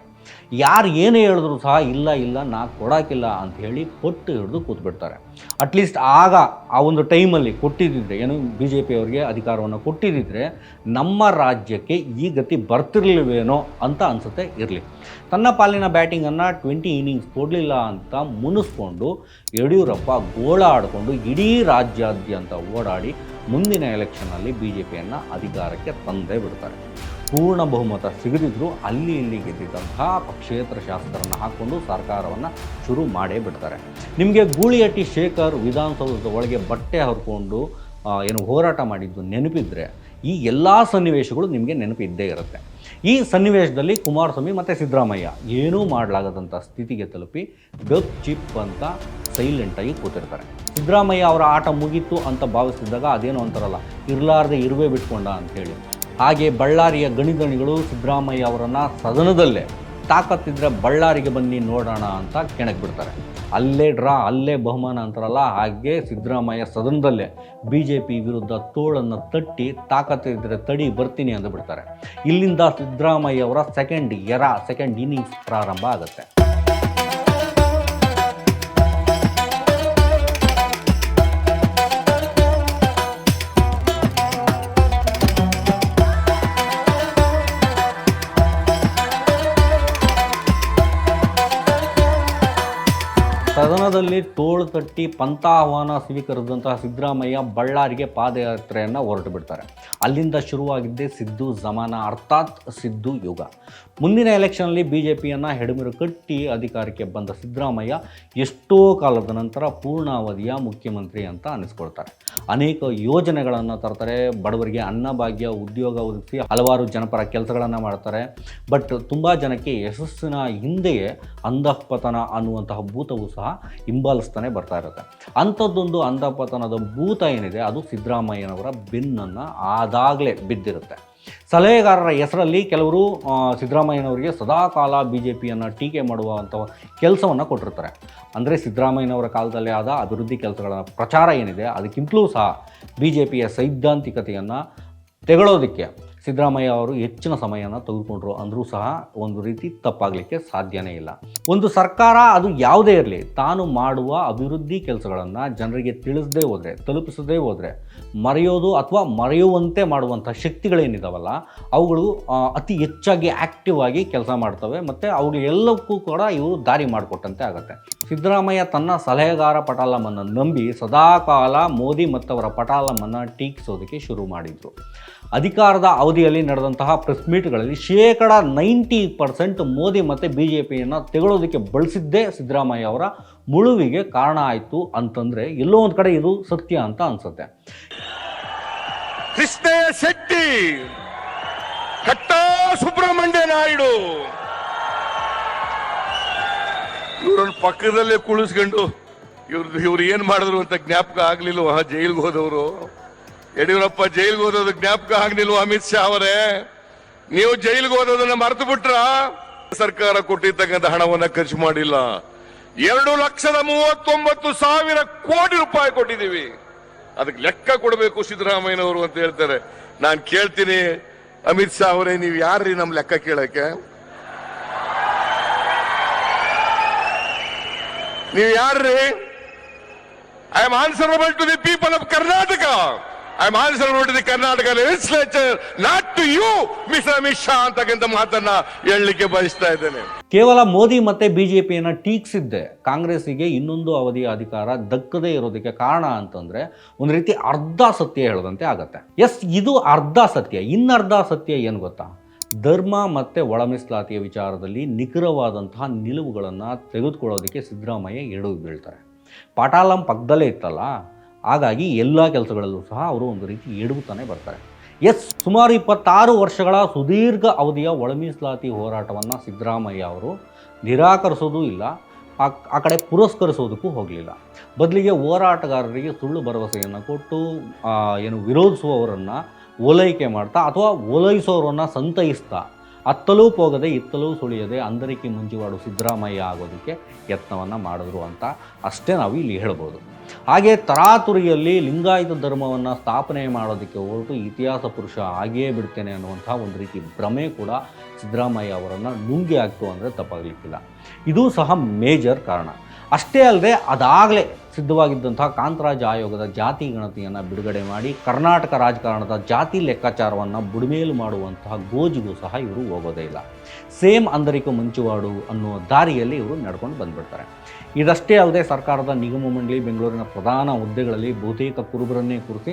ಯಾರು ಏನೇ ಹೇಳಿದ್ರು ಸಹ ಇಲ್ಲ ಇಲ್ಲ, ನಾ ಕೊಡೋಕ್ಕಿಲ್ಲ ಅಂತ ಹೇಳಿ ಪಟ್ಟು ಹಿಡಿದು ಕೂತ್ಬಿಡ್ತಾರೆ. ಅಟ್ಲೀಸ್ಟ್ ಆಗ ಆ ಒಂದು ಟೈಮಲ್ಲಿ ಕೊಟ್ಟಿದ್ದಿದ್ರೆ, ಏನು ಬಿ ಜೆ ಪಿಯವರಿಗೆ ಅಧಿಕಾರವನ್ನು ಕೊಟ್ಟಿದ್ದಿದ್ರೆ ನಮ್ಮ ರಾಜ್ಯಕ್ಕೆ ಈ ಗತಿ ಬರ್ತಿರ್ಲಿಲ್ವೇನೋ ಅಂತ ಅನಿಸುತ್ತೆ ಇರಲಿ. ತನ್ನ ಪಾಲಿನ ಬ್ಯಾಟಿಂಗನ್ನು ಟ್ವೆಂಟಿ ಇನ್ನಿಂಗ್ಸ್ ಕೊಡಲಿಲ್ಲ ಅಂತ ಮುನಿಸ್ಕೊಂಡು ಯಡಿಯೂರಪ್ಪ ಗೋಳ ಆಡಿಕೊಂಡು ಇಡೀ ರಾಜ್ಯಾದ್ಯಂತ ಓಡಾಡಿ ಮುಂದಿನ ಎಲೆಕ್ಷನಲ್ಲಿ ಬಿ ಜೆ ಪಿಯನ್ನು ಅಧಿಕಾರಕ್ಕೆ ತಂದೇ ಬಿಡ್ತಾರೆ. ಪೂರ್ಣ ಬಹುಮತ ಸಿಗದಿದ್ದರೂ ಅಲ್ಲಿ ಇಲ್ಲಿ ಗೆದ್ದಿದ್ದಂತಹ ಪಕ್ಷೇತರ ಶಾಸಕರನ್ನು ಹಾಕ್ಕೊಂಡು ಸರ್ಕಾರವನ್ನು ಶುರು ಮಾಡೇ ಬಿಡ್ತಾರೆ. ನಿಮಗೆ ಗೂಳಿಹಟ್ಟಿ ಶೇಖರ್ ವಿಧಾನಸೌಧದ ಒಳಗೆ ಬಟ್ಟೆ ಹರ್ಕೊಂಡು ಏನು ಹೋರಾಟ ಮಾಡಿದ್ದು ನೆನಪಿದ್ರೆ ಈ ಎಲ್ಲ ಸನ್ನಿವೇಶಗಳು ನಿಮಗೆ ನೆನಪಿದ್ದೇ ಇರುತ್ತೆ. ಈ ಸನ್ನಿವೇಶದಲ್ಲಿ ಕುಮಾರಸ್ವಾಮಿ ಮತ್ತು ಸಿದ್ದರಾಮಯ್ಯ ಏನೂ ಮಾಡಲಾಗದಂಥ ಸ್ಥಿತಿಗೆ ತಲುಪಿ ಗಪ್ ಚಿಪ್ ಅಂತ ಸೈಲೆಂಟಾಗಿ ಕೂತಿರ್ತಾರೆ. ಸಿದ್ದರಾಮಯ್ಯ ಅವರ ಆಟ ಮುಗೀತು ಅಂತ ಭಾವಿಸಿದಾಗ ಅದೇನೋ ಅಂತಾರಲ್ಲ, ಇರಲಾರ್ದೆ ಇರುವೆ ಬಿಟ್ಕೊಂಡ ಅಂತೇಳಿ ಹಾಗೆ ಬಳ್ಳಾರಿಯ ಗಣಿಗಣಿಗಳು ಸಿದ್ದರಾಮಯ್ಯ ಅವರನ್ನು ಸದನದಲ್ಲೇ ತಾಕತ್ತಿದ್ರೆ ಬಳ್ಳಾರಿಗೆ ಬನ್ನಿ ನೋಡೋಣ ಅಂತ ಕೆಣಕ್ ಬಿಡ್ತಾರೆ. ಅಲ್ಲೇ ಡ್ರಾ, ಅಲ್ಲೇ ಬಹುಮಾನ ಅಂತಾರಲ್ಲ, ಹಾಗೆ ಸಿದ್ದರಾಮಯ್ಯ ಸದನದಲ್ಲೇ ಬಿ ಜೆ ಪಿ ವಿರುದ್ಧ ತೋಳನ್ನು ತಟ್ಟಿ ತಾಕತ್ತಿದ್ರೆ ತಡಿ ಬರ್ತೀನಿ ಅಂತ ಬಿಡ್ತಾರೆ ಇಲ್ಲಿಂದ ಸಿದ್ದರಾಮಯ್ಯ ಅವರ ಸೆಕೆಂಡ್ ಎರ ಸೆಕೆಂಡ್ ಇನ್ನಿಂಗ್ಸ್ ಪ್ರಾರಂಭ ಆಗುತ್ತೆ. ಸದನದಲ್ಲಿ ತೋಳು ತಟ್ಟಿ ಪಂಥಾಹ್ವಾನ ಸ್ವೀಕರಿಸಿದಂತಹ ಸಿದ್ದರಾಮಯ್ಯ ಬಳ್ಳಾರಿಗೆ ಪಾದಯಾತ್ರೆಯನ್ನು ಹೊರಟು ಬಿಡ್ತಾರೆ. ಅಲ್ಲಿಂದ ಶುರುವಾಗಿದ್ದೇ ಸಿದ್ದು ಜಮಾನ ಅರ್ಥಾತ್ ಸಿದ್ದು ಯುಗ. ಮುಂದಿನ ಎಲೆಕ್ಷನ್ನಲ್ಲಿ ಬಿ ಜೆ ಪಿಯನ್ನು ಹೆಡಮಿರು ಕಟ್ಟಿ ಅಧಿಕಾರಕ್ಕೆ ಬಂದ ಸಿದ್ದರಾಮಯ್ಯ ಎಷ್ಟೋ ಕಾಲದ ನಂತರ ಪೂರ್ಣಾವಧಿಯ ಮುಖ್ಯಮಂತ್ರಿ ಅಂತ ಅನಿಸ್ಕೊಳ್ತಾರೆ. ಅನೇಕ ಯೋಜನೆಗಳನ್ನು ತರ್ತಾರೆ, ಬಡವರಿಗೆ ಅನ್ನಭಾಗ್ಯ ಉದ್ಯೋಗ ಒದಗಿಸಿ ಹಲವಾರು ಜನಪರ ಕೆಲಸಗಳನ್ನು ಮಾಡ್ತಾರೆ. ಬಟ್ ತುಂಬ ಜನಕ್ಕೆ ಯಶಸ್ಸಿನ ಹಿಂದೆಯೇ ಅಂಧಪತನ ಅನ್ನುವಂತಹ ಭೂತವು ಸಹ ಹಿಂಬಾಲಿಸ್ತಾನೆ ಬರ್ತಾ ಇರುತ್ತೆ. ಅಂಥದ್ದೊಂದು ಅಂಧಪತನದ ಭೂತ ಏನಿದೆ, ಅದು ಸಿದ್ದರಾಮಯ್ಯನವರ ಬೆನ್ನನ್ನು ಆದಾಗಲೇ ಬಿದ್ದಿರುತ್ತೆ. ಸಲಹೆಗಾರರ ಹೆಸರಲ್ಲಿ ಕೆಲವರು ಸಿದ್ದರಾಮಯ್ಯನವರಿಗೆ ಸಿದ್ದರಾಮಯ್ಯನವರಿಗೆ ಸದಾಕಾಲ ಬಿ ಜೆ ಪಿಯನ್ನು ಟೀಕೆ ಮಾಡುವಂಥ ಕೆಲಸವನ್ನು ಕೊಟ್ಟಿರ್ತಾರೆ. ಅಂದರೆ ಸಿದ್ದರಾಮಯ್ಯನವರ ಕಾಲದಲ್ಲಿ ಆದ ಅಭಿವೃದ್ಧಿ ಕೆಲಸಗಳ ಪ್ರಚಾರ ಏನಿದೆ, ಅದಕ್ಕಿಂತಲೂ ಸಹ ಬಿ ಜೆ ಪಿಯ ಸೈದ್ಧಾಂತಿಕತೆಯನ್ನು ತೆಗೊಳ್ಳೋದಕ್ಕೆ ಸಿದ್ದರಾಮಯ್ಯ ಅವರು ಹೆಚ್ಚಿನ ಸಮಯನ ತೆಗೆದುಕೊಂಡ್ರು ಅಂದರೂ ಸಹ ಒಂದು ರೀತಿ ತಪ್ಪಾಗಲಿಕ್ಕೆ ಸಾಧ್ಯನೇ ಇಲ್ಲ. ಒಂದು ಸರ್ಕಾರ ಅದು ಯಾವುದೇ ಇರಲಿ, ತಾನು ಮಾಡುವ ಅಭಿವೃದ್ಧಿ ಕೆಲಸಗಳನ್ನು ಜನರಿಗೆ ತಿಳಿಸದೇ ಹೋದರೆ, ತಲುಪಿಸದೇ ಹೋದರೆ, ಮರೆಯೋದು ಅಥವಾ ಮರೆಯುವಂತೆ ಮಾಡುವಂಥ ಶಕ್ತಿಗಳೇನಿದಾವಲ್ಲ, ಅವುಗಳು ಅತಿ ಹೆಚ್ಚಾಗಿ ಆ್ಯಕ್ಟಿವ್ ಆಗಿ ಕೆಲಸ ಮಾಡ್ತವೆ, ಮತ್ತು ಅವುಗಳೆಲ್ಲಕ್ಕೂ ಕೂಡ ಇವರು ದಾರಿ ಮಾಡಿಕೊಟ್ಟಂತೆ ಆಗುತ್ತೆ. ಸಿದ್ದರಾಮಯ್ಯ ತನ್ನ ಸಲಹೆಗಾರ ಪಟಾಲಮನ್ನು ನಂಬಿ ಸದಾಕಾಲ ಮೋದಿ ಮತ್ತವರ ಪಟಾಲಮನ್ನು ಟೀಕಿಸೋದಕ್ಕೆ ಶುರು ಮಾಡಿದರು. ಅಧಿಕಾರದ ಅವಧಿಯಲ್ಲಿ ನಡೆದಂತಹ ಪ್ರೆಸ್ ಮೀಟ್ಗಳಲ್ಲಿ ಶೇಕಡ ನೈಂಟಿ ಪರ್ಸೆಂಟ್ ಮೋದಿ ಮತ್ತು ಬಿ ಜೆ ಪಿಯನ್ನು ತೆಗಳೋದಕ್ಕೆ ಬಳಸಿದ್ದೇ ಸಿದ್ದರಾಮಯ್ಯ ಅವರ ಮುಳುವಿಗೆ ಕಾರಣ ಆಯಿತು ಅಂತಂದರೆ ಎಲ್ಲೋ ಒಂದು ಕಡೆ ಇದು ಸತ್ಯ ಅಂತ ಅನಿಸುತ್ತೆ. ಕೃಷ್ಣಯ್ಯ ಶೆಟ್ಟಿ, ಕಟ್ಟ ಸುಬ್ರಹ್ಮಣ್ಯ ನಾಯ್ಡು. ಇವ್ರನ್ನ ಪಕ್ಕದಲ್ಲೇ ಕುಳಿಸ್ಕೊಂಡು ಇವ್ರದ್ದು ಇವ್ರು ಏನು ಮಾಡಿದ್ರು ಅಂತ ಜ್ಞಾಪಕ ಆಗ್ಲಿಲ್ವ? ಜೈಲ್ಗೆ ಹೋದವರು. ಯಡಿಯೂರಪ್ಪ ಜೈಲ್ಗೆ ಹೋದೋದು ಜ್ಞಾಪಕ ಆಗ್ಲಿಲ್ವ ಅಮಿತ್ ಶಾ ಅವರೇ? ನೀವು ಜೈಲ್ಗೆ ಹೋದೋದನ್ನ ಮರೆತು ಬಿಟ್ರ? ಸರ್ಕಾರ ಕೊಟ್ಟಿರ್ತಕ್ಕಂಥ ಹಣವನ್ನ ಖರ್ಚು ಮಾಡಿಲ್ಲ. ಎರಡು ಲಕ್ಷದ ಮೂವತ್ತೊಂಬತ್ತು ಸಾವಿರ ಕೋಟಿ ರೂಪಾಯಿ ಕೊಟ್ಟಿದ್ದೀವಿ. ಅದಕ್ಕೆ ಲೆಕ್ಕ ಕೊಡಬೇಕು ಸಿದ್ದರಾಮಯ್ಯನವರು ಅಂತ ಹೇಳ್ತಾರೆ. ನಾನು ಕೇಳ್ತೀನಿ, ಅಮಿತ್ ಶಾ ಅವರೇ, ನೀವು ಯಾರ್ರಿ ನಮ್ಮ ಲೆಕ್ಕ ಕೇಳಕ್ಕೆ? ನೀವು ಯಾರ್ರಿ? I am answerable to the people of Karnataka I am answerable to the Karnataka legislature not to you mister Amit Shah ಅಂತಕ್ಕಂಥ ಮಾತನ್ನ ಹೇಳಲಿಕ್ಕೆ ಬಯಸ್ತಾ ಇದ್ದೇನೆ. ಕೇವಲ ಮೋದಿ ಮತ್ತೆ ಬಿ ಟೀಕ್ಸಿದ್ದೆ. ಪಿಯನ್ನು ಟೀಕಿಸಿದ್ದೆ ಕಾಂಗ್ರೆಸ್ಸಿಗೆ ಇನ್ನೊಂದು ಅವಧಿಯ ಅಧಿಕಾರ ದಕ್ಕದೇ ಇರೋದಕ್ಕೆ ಕಾರಣ ಅಂತಂದ್ರೆ ಒಂದು ರೀತಿ ಅರ್ಧ ಸತ್ಯ ಹೇಳದಂತೆ ಆಗತ್ತೆ. ಎಸ್ ಇದು ಅರ್ಧ ಸತ್ಯ. ಇನ್ನರ್ಧ ಸತ್ಯ ಏನು ಗೊತ್ತಾ? ಧರ್ಮ ಮತ್ತು ಒಳ ಮೀಸಲಾತಿಯ ವಿಚಾರದಲ್ಲಿ ನಿಖರವಾದಂತಹ ನಿಲುವುಗಳನ್ನು ತೆಗೆದುಕೊಳ್ಳೋದಕ್ಕೆ ಸಿದ್ದರಾಮಯ್ಯ ಎಡವು ಬೀಳ್ತಾರೆ. ಪಾಟಾಲಂ ಪಕ್ಕದಲ್ಲೇ ಇತ್ತಲ್ಲ, ಹಾಗಾಗಿ ಎಲ್ಲ ಕೆಲಸಗಳಲ್ಲೂ ಸಹ ಅವರು ಒಂದು ರೀತಿ ಎಡವುತ್ತಾನೆ ಬರ್ತಾರೆ. ಎಸ್, ಸುಮಾರು ಇಪ್ಪತ್ತಾರು ವರ್ಷಗಳ ಸುದೀರ್ಘ ಅವಧಿಯ ಒಳ ಮೀಸಲಾತಿ ಹೋರಾಟವನ್ನು ಸಿದ್ದರಾಮಯ್ಯ ಅವರು ನಿರಾಕರಿಸೋದೂ ಇಲ್ಲ, ಆ ಕಡೆ ಪುರಸ್ಕರಿಸೋದಕ್ಕೂ ಹೋಗಲಿಲ್ಲ. ಬದಲಿಗೆ ಹೋರಾಟಗಾರರಿಗೆ ಸುಳ್ಳು ಭರವಸೆಯನ್ನು ಕೊಟ್ಟು ಏನು ವಿರೋಧಿಸುವವರನ್ನು ಓಲೈಕೆ ಮಾಡ್ತಾ ಅಥವಾ ಓಲೈಸೋರನ್ನು ಸಂತೈಸ್ತಾ. ಅತ್ತಲೂ ಹೋಗದೆ ಇತ್ತಲೂ ಸುಳಿಯದೆ ಅಂದರಿಕೆ ಮುಂಜಿವಾಡು ಸಿದ್ದರಾಮಯ್ಯ ಆಗೋದಕ್ಕೆ ಯತ್ನವನ್ನು ಮಾಡಿದ್ರು ಅಂತ ಅಷ್ಟೇ ನಾವು ಇಲ್ಲಿ ಹೇಳ್ಬೋದು. ಹಾಗೆ ತರಾತುರಿಯಲ್ಲಿ ಲಿಂಗಾಯತ ಧರ್ಮವನ್ನು ಸ್ಥಾಪನೆ ಮಾಡೋದಕ್ಕೆ ಹೊರಟು ಇತಿಹಾಸ ಪುರುಷ ಆಗಿಯೇ ಬಿಡ್ತೇನೆ ಅನ್ನುವಂಥ ಒಂದು ರೀತಿ ಭ್ರಮೆ ಕೂಡ ಸಿದ್ದರಾಮಯ್ಯ ಅವರನ್ನು ನುಂಗಿ ಹಾಕ್ತು ಅಂದರೆ ತಪ್ಪಾಗಲಿಕ್ಕಿಲ್ಲ. ಇದು ಸಹ ಮೇಜರ್ ಕಾರಣ. ಅಷ್ಟೇ ಅಲ್ಲದೆ ಅದಾಗಲೇ ಸಿದ್ಧವಾಗಿದ್ದಂತಹ ಕಾಂತರಾಜ ಆಯೋಗದ ಜಾತಿ ಗಣತಿಯನ್ನು ಬಿಡುಗಡೆ ಮಾಡಿ ಕರ್ನಾಟಕ ರಾಜಕಾರಣದ ಜಾತಿ ಲೆಕ್ಕಾಚಾರವನ್ನು ಬುಡಮೇಲು ಮಾಡುವಂತಹ ಗೋಜಿಗೂ ಸಹ ಇವರು ಹೋಗೋದೇ ಇಲ್ಲ. ಸೇಮ್ ಅಂದರಿಕ ಮುಂಚುವಾಡು ಅನ್ನೋ ದಾರಿಯಲ್ಲಿ ಇವರು ನಡ್ಕೊಂಡು ಬಂದ್ಬಿಡ್ತಾರೆ. ಇದಷ್ಟೇ ಅಲ್ಲದೆ ಸರ್ಕಾರದ ನಿಗಮ ಮಂಡಳಿ ಬೆಂಗಳೂರಿನ ಪ್ರಧಾನ ಹುದ್ದೆಗಳಲ್ಲಿ ಬಹುತೇಕ ಕುರುಬರನ್ನೇ ಕುರಿತು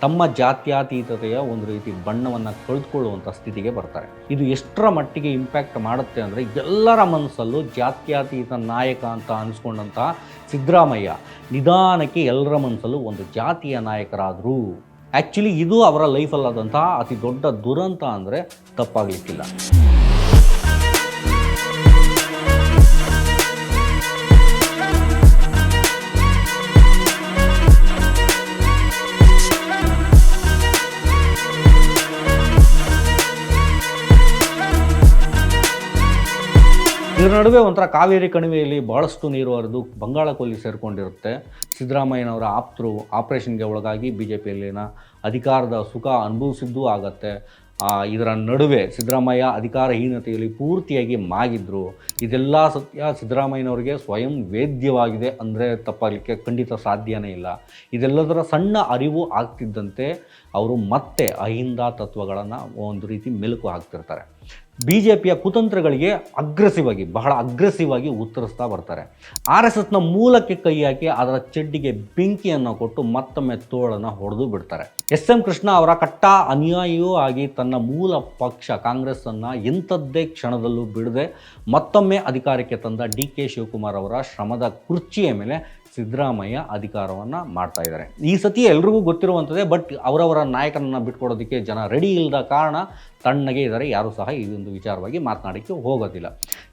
ತಮ್ಮ ಜಾತ್ಯಾತೀತತೆಯ ಒಂದು ರೀತಿ ಬಣ್ಣವನ್ನು ಕಳೆದುಕೊಳ್ಳುವಂಥ ಸ್ಥಿತಿಗೆ ಬರ್ತಾರೆ. ಇದು ಎಷ್ಟರ ಮಟ್ಟಿಗೆ ಇಂಪ್ಯಾಕ್ಟ್ ಮಾಡುತ್ತೆ ಅಂದರೆ ಎಲ್ಲರ ಮನಸ್ಸಲ್ಲೂ ಜಾತ್ಯಾತೀತ ನಾಯಕ ಅಂತ ಅನಿಸ್ಕೊಂಡಂತಹ ಸಿದ್ದರಾಮಯ್ಯ, ನಿಧಾನಕ್ಕೆ ಎಲ್ಲರ ಮನಸ್ಸಲ್ಲೂ ಒಂದು ಜಾತಿಯ ನಾಯಕರಾದರು ಆ್ಯಕ್ಚುಲಿ ಇದು ಅವರ ಲೈಫಲ್ಲಾದಂತಹ ಅತಿ ದೊಡ್ಡ ದುರಂತ ಅಂದರೆ ತಪ್ಪಾಗಲಿಕ್ಕಿಲ್ಲ. ಇದರ ನಡುವೆ ಒಂಥರ ಕಾವೇರಿ ಕಣಿವೆಯಲ್ಲಿ ಬಹಳಷ್ಟು ನೀರು ಹರಿದು ಬಂಗಾಳ ಕೊಲ್ಲಿ ಸೇರಿಕೊಂಡಿರುತ್ತೆ. ಸಿದ್ದರಾಮಯ್ಯನವರ ಆಪ್ತರು ಆಪರೇಷನ್ಗೆ ಒಳಗಾಗಿ ಬಿ ಜೆ ಪಿಯಲ್ಲಿನ ಅಧಿಕಾರದ ಸುಖ ಅನುಭವಿಸಿದ್ದೂ ಆಗತ್ತೆ. ಇದರ ನಡುವೆ ಸಿದ್ದರಾಮಯ್ಯ ಅಧಿಕಾರಹೀನತೆಯಲ್ಲಿ ಪೂರ್ತಿಯಾಗಿ ಮಾಗಿದ್ರು. ಇದೆಲ್ಲ ಸತ್ಯ ಸಿದ್ದರಾಮಯ್ಯನವರಿಗೆ ಸ್ವಯಂ ವೇದ್ಯವಾಗಿದೆ ಅಂದರೆ ತಪ್ಪಾಗಲಿಕ್ಕೆ ಖಂಡಿತ ಸಾಧ್ಯನೇ ಇಲ್ಲ. ಇದೆಲ್ಲದರ ಸಣ್ಣ ಅರಿವು ಆಗ್ತಿದ್ದಂತೆ ಅವರು ಮತ್ತೆ ಅಹಿಂದ ತತ್ವಗಳನ್ನು ಒಂದು ರೀತಿ ಮೆಲುಕು ಹಾಕ್ತಿರ್ತಾರೆ. ಬಿ ಜೆ ಪಿಯ ಕುತಂತ್ರಗಳಿಗೆ ಅಗ್ರೆಸಿವ್ ಆಗಿ ಬಹಳ ಅಗ್ರೆಸಿವ್ ಆಗಿ ಉತ್ತರಿಸ್ತಾ ಬರ್ತಾರೆ. ಆರ್ ಎಸ್ ಎಸ್ನ ಮೂಲಕ್ಕೆ ಕೈ ಹಾಕಿ ಅದರ ಚೆಡ್ಡಿಗೆ ಬೆಂಕಿಯನ್ನು ಕೊಟ್ಟು ಮತ್ತೊಮ್ಮೆ ತೋಳನ್ನು ಹೊಡೆದು ಬಿಡ್ತಾರೆ. ಎಸ್ ಎಂ ಕೃಷ್ಣ ಅವರ ಕಟ್ಟ ಅನುಯಾಯಿಯೂ ಆಗಿ ತನ್ನ ಮೂಲ ಪಕ್ಷ ಕಾಂಗ್ರೆಸ್ಸನ್ನು ಇಂಥದ್ದೇ ಕ್ಷಣದಲ್ಲೂ ಬಿಡದೆ ಮತ್ತೊಮ್ಮೆ ಅಧಿಕಾರಕ್ಕೆ ತಂದ ಡಿ ಕೆ ಶಿವಕುಮಾರ್ ಅವರ ಶ್ರಮದ ಕುರ್ಚಿಯ ಮೇಲೆ ಸಿದ್ದರಾಮಯ್ಯ ಅಧಿಕಾರವನ್ನು ಮಾಡ್ತಾ ಇದ್ದಾರೆ. ಈ ಸತಿ ಎಲ್ರಿಗೂ ಗೊತ್ತಿರುವಂಥದ್ದೇ, ಬಟ್ ಅವರವರ ನಾಯಕನನ್ನು ಬಿಟ್ಕೊಡೋದಕ್ಕೆ ಜನ ರೆಡಿ ಇಲ್ಲದ ಕಾರಣ ತಣ್ಣಗೆ ಇದ್ದಾರೆ, ಯಾರೂ ಸಹ ಈ ಒಂದು ವಿಚಾರವಾಗಿ ಮಾತನಾಡೋಕ್ಕೆ ಹೋಗೋದಿಲ್ಲ.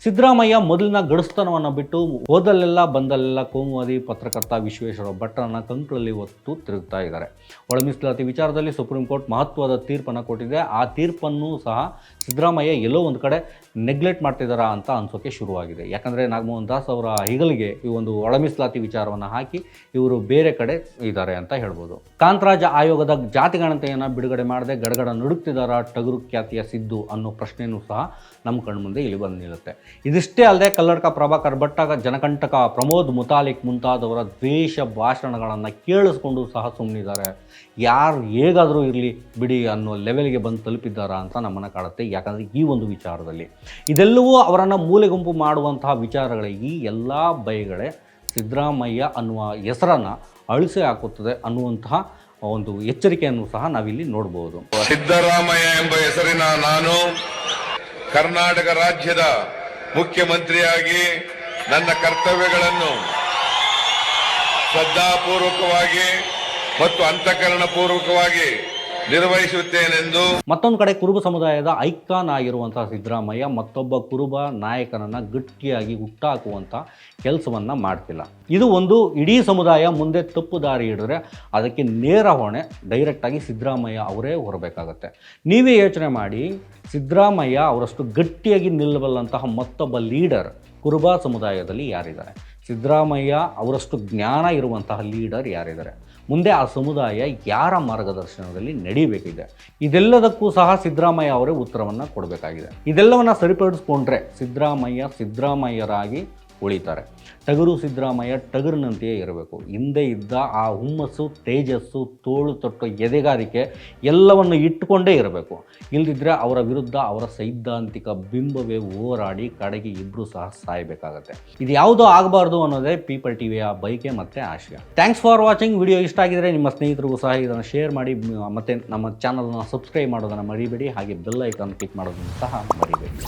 ಸಿದ್ದರಾಮಯ್ಯ ಮೊದಲಿನ ಗಡಸ್ತನವನ್ನು ಬಿಟ್ಟು ಹೋದಲ್ಲೆಲ್ಲ ಬಂದಲ್ಲೆಲ್ಲ ಕೋಮುವಾದಿ ಪತ್ರಕರ್ತ ವಿಶ್ವೇಶ್ವರ ಭಟ್ರನ್ನ ಕಂಕಳಲ್ಲಿ ಹೊತ್ತು ತಿರುಗ್ತಾ ಇದ್ದಾರೆ. ಒಳ ಮೀಸಲಾತಿ ವಿಚಾರದಲ್ಲಿ ಸುಪ್ರೀಂ ಕೋರ್ಟ್ ಮಹತ್ವದ ತೀರ್ಪನ್ನು ಕೊಟ್ಟಿದೆ. ಆ ತೀರ್ಪನ್ನು ಸಹ ಸಿದ್ದರಾಮಯ್ಯ ಎಲ್ಲೋ ಒಂದು ಕಡೆ ನೆಗ್ಲೆಕ್ಟ್ ಮಾಡ್ತಿದ್ದಾರಾ ಅಂತ ಅನ್ಸೋಕೆ ಶುರುವಾಗಿದೆ. ಯಾಕಂದರೆ ನಾಗಮೋಹನ್ ದಾಸ್ ಅವರ ಹೆಗಲಿಗೆ ಈ ಒಂದು ಒಳ ಮೀಸಲಾತಿ ವಿಚಾರವನ್ನು ಹಾಕಿ ಇವರು ಬೇರೆ ಕಡೆ ಇದ್ದಾರೆ ಅಂತ ಹೇಳ್ಬೋದು. ಕಾಂತರಾಜ ಆಯೋಗದ ಜಾತಿ ಗಣತೆಯನ್ನು ಬಿಡುಗಡೆ ಮಾಡದೆ ಗಡಗಡ ನಡುಕ್ತಿದ್ದಾರ ಟಗರು ಖ್ಯಾತಿಯ ಸಿದ್ದು ಅನ್ನೋ ಪ್ರಶ್ನೆಯೂ ಸಹ ನಮ್ಮ ಕಣ್ಮುಂದೆ ಇಲ್ಲಿ ಬಂದು ನಿಲ್ಲುತ್ತೆ. ಇದಿಷ್ಟೇ ಅಲ್ಲದೆ ಕಲ್ಲಡ್ಕ ಪ್ರಭಾಕರ್ ಭಟ್ಟ ಜನಕಂಟಕ ಪ್ರಮೋದ್ ಮುತಾಲಿಕ್ ಮುಂತಾದವರ ದ್ವೇಷ ಭಾಷಣಗಳನ್ನು ಕೇಳಿಸ್ಕೊಂಡು ಸಹ ಸುಮ್ಮನಿದ್ದಾರೆ ಯಾರು ಹೇಗಾದರೂ ಇರಲಿ ಬಿಡಿ ಅನ್ನೋ ಲೆವೆಲ್ಗೆ ಬಂದು ತಲುಪಿದ್ದಾರಾ ಅಂತ ನಮ್ಮನ್ನು ಕಾಡುತ್ತೆ ಯಾಕಂದರೆ ಈ ಒಂದು ವಿಚಾರದಲ್ಲಿ. ಇದೆಲ್ಲವೂ ಅವರನ್ನು ಮೂಲೆಗುಂಪು ಮಾಡುವಂತಹ ವಿಚಾರಗಳೇ. ಈ ಎಲ್ಲ ಬೈಗಳೇ ಸಿದ್ದರಾಮಯ್ಯ ಅನ್ನುವ ಹೆಸರನ್ನು ಅಳಿಸಿ ಹಾಕುತ್ತದೆ ಅನ್ನುವಂತಹ ಒಂದು ಎಚ್ಚರಿಕೆಯನ್ನು ಸಹ ನಾವಿಲ್ಲಿ ನೋಡಬಹುದು ಸಿದ್ದರಾಮಯ್ಯ ಎಂಬ ಹೆಸರಿನ ನಾನು ಕರ್ನಾಟಕ ರಾಜ್ಯದ ಮುಖ್ಯಮಂತ್ರಿಯಾಗಿ ನನ್ನ ಕರ್ತವ್ಯಗಳನ್ನು ಶ್ರದ್ಧಾಪೂರ್ವಕವಾಗಿ ಮತ್ತು ಅಂತಃಕರಣ ಪೂರ್ವಕವಾಗಿ ನಿರ್ವಹಿಸುತ್ತೇನೆಂದು ಮತ್ತೊಂದು ಕಡೆ ಕುರುಬ ಸಮುದಾಯದ ಐಕಾನ್ ಆಗಿರುವಂತಹ ಸಿದ್ದರಾಮಯ್ಯ ಮತ್ತೊಬ್ಬ ಕುರುಬ ನಾಯಕನನ್ನ ಗಟ್ಟಿಯಾಗಿ ಹುಟ್ಟಾಕುವಂತ ಕೆಲಸವನ್ನ ಮಾಡ್ತಿಲ್ಲ. ಇದು ಒಂದು ಇಡೀ ಸಮುದಾಯ ಮುಂದೆ ತಪ್ಪು ದಾರಿ ಹಿಡಿದ್ರೆ ಅದಕ್ಕೆ ನೇರ ಹೊಣೆ ಡೈರೆಕ್ಟಾಗಿ ಸಿದ್ದರಾಮಯ್ಯ ಅವರೇ ಹೊರಬೇಕಾಗತ್ತೆ. ನೀವೇ ಯೋಚನೆ ಮಾಡಿ, ಸಿದ್ದರಾಮಯ್ಯ ಅವರಷ್ಟು ಗಟ್ಟಿಯಾಗಿ ನಿಲ್ಲಬಲ್ಲಂತಹ ಮತ್ತೊಬ್ಬ ಲೀಡರ್ ಕುರುಬ ಸಮುದಾಯದಲ್ಲಿ ಯಾರಿದ್ದಾರೆ? ಸಿದ್ದರಾಮಯ್ಯ ಅವರಷ್ಟು ಜ್ಞಾನ ಇರುವಂತಹ ಲೀಡರ್ ಯಾರಿದ್ದಾರೆ? ಮುಂದೆ ಆ ಸಮುದಾಯ ಯಾರ ಮಾರ್ಗದರ್ಶನದಲ್ಲಿ ನಡೀಬೇಕಿದೆ? ಇದೆಲ್ಲದಕ್ಕೂ ಸಹ ಸಿದ್ದರಾಮಯ್ಯ ಅವರೇ ಉತ್ತರವನ್ನು ಕೊಡಬೇಕಾಗಿದೆ. ಇದೆಲ್ಲವನ್ನು ಸರಿಪಡಿಸ್ಕೊಂಡ್ರೆ ಸಿದ್ದರಾಮಯ್ಯ ಸಿದ್ದರಾಮಯ್ಯರಾಗಿ ಉಳಿತಾರೆ. ಟಗರು ಸಿದ್ದರಾಮಯ್ಯ ಟಗರಿನಂತೆಯೇ ಇರಬೇಕು. ಹಿಂದೆ ಇದ್ದ ಆ ಹುಮ್ಮಸ್ಸು, ತೇಜಸ್ಸು, ತೋಳು ತೊಟ್ಟು ಎದೆಗಾರಿಕೆ ಎಲ್ಲವನ್ನು ಇಟ್ಟುಕೊಂಡೇ ಇರಬೇಕು. ಇಲ್ಲದಿದ್ದರೆ ಅವರ ವಿರುದ್ಧ ಅವರ ಸೈದ್ಧಾಂತಿಕ ಬಿಂಬವೇ ಹೋರಾಡಿ ಕಡೆಗೆ ಇಬ್ಬರು ಸಹ ಸಾಯಬೇಕಾಗತ್ತೆ. ಇದು ಯಾವುದೋ ಆಗಬಾರ್ದು ಅನ್ನೋದೇ ಪೀಪಲ್ ಟಿವಿಯ ಬೈಕೆ ಮತ್ತು ಆಶಯ. Thanks for watching. ವಿಡಿಯೋ ಇಷ್ಟ ಆಗಿದರೆ ನಿಮ್ಮ ಸ್ನೇಹಿತರಿಗೂ ಸಹ ಇದನ್ನು ಶೇರ್ ಮಾಡಿ. ಮತ್ತು ಮತ್ತೆ ನಮ್ಮ ಚಾನಲನ್ನು ಸಬ್ಸ್ಕ್ರೈಬ್ ಮಾಡೋದನ್ನು ಮರಿಬೇಡಿ. ಹಾಗೆ ಬೆಲ್ ಐಕಾನ್ ಕ್ಲಿಕ್ ಮಾಡೋದನ್ನು ಸಹ ಮರಿಬೇಡಿ.